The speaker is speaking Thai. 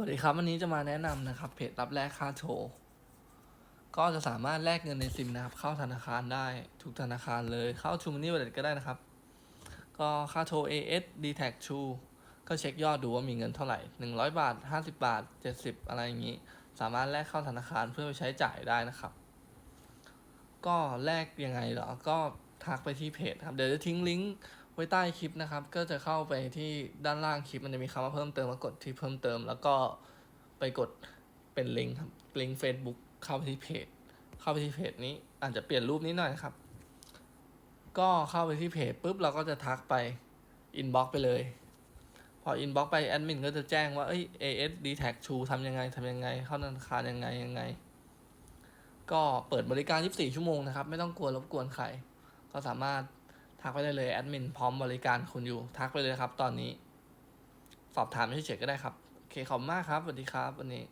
วัสดีครับ วันนี้จะมาแนะนำนะครับ เพจรับแลกค่าโทรก็จะสามารถแลกเงินในซิมนะครับ เข้าธนาคารได้ทุกธนาคารเลยเข้า True Money Wallet ก็ได้นะครับ ก็ค่าโทร AS d t a c True ก็เช็คยอดดูว่ามีเงินเท่าไหร่ 100 บาท 50 บาท 70 อะไรอย่างนี้ สามารถแลกเข้าธนาคารเพื่อไปใช้จ่ายได้นะครับ ก็แลกยังไงเหรอก็ทักไปที่เพจครับเดี๋ยวจะทิ้งลิงก์ ไว้ใต้คลิปนะครับ ก็จะเข้าไปที่ด้านล่างคลิปมันจะมีคำว่าเพิ่มเติมก็กดที่เพิ่มเติม แล้วก็ไปกดเป็นลิงก์ครับลิงก์ Facebook เข้าไปที่เพจเข้าไปที่เพจนี้อาจจะเปลี่ยนรูปนิดหน่อยครับ ก็เข้าไปที่เพจปุ๊บเราก็จะทักไปอินบ็อกไปเลย พออินบ็อกไปแอดมินก็จะแจ้งว่าเอ้ย AS d t a g True ทำยังไงทำยังไง เข้าธนาคารยังไงยังไง ก็เปิดบริการ 24 ชั่วโมงนะครับ ไม่ต้องกลัวรบกวนใคร ก็สามารถ ทักไปได้เลยแอดมินพร้อมบริการคุณอยู่ทักไปเลยครับ ตอนนี้ สอบถามเฉยๆก็ได้ครับ โอเคขอบคุณมากครับสวัสดีครับ วันนี้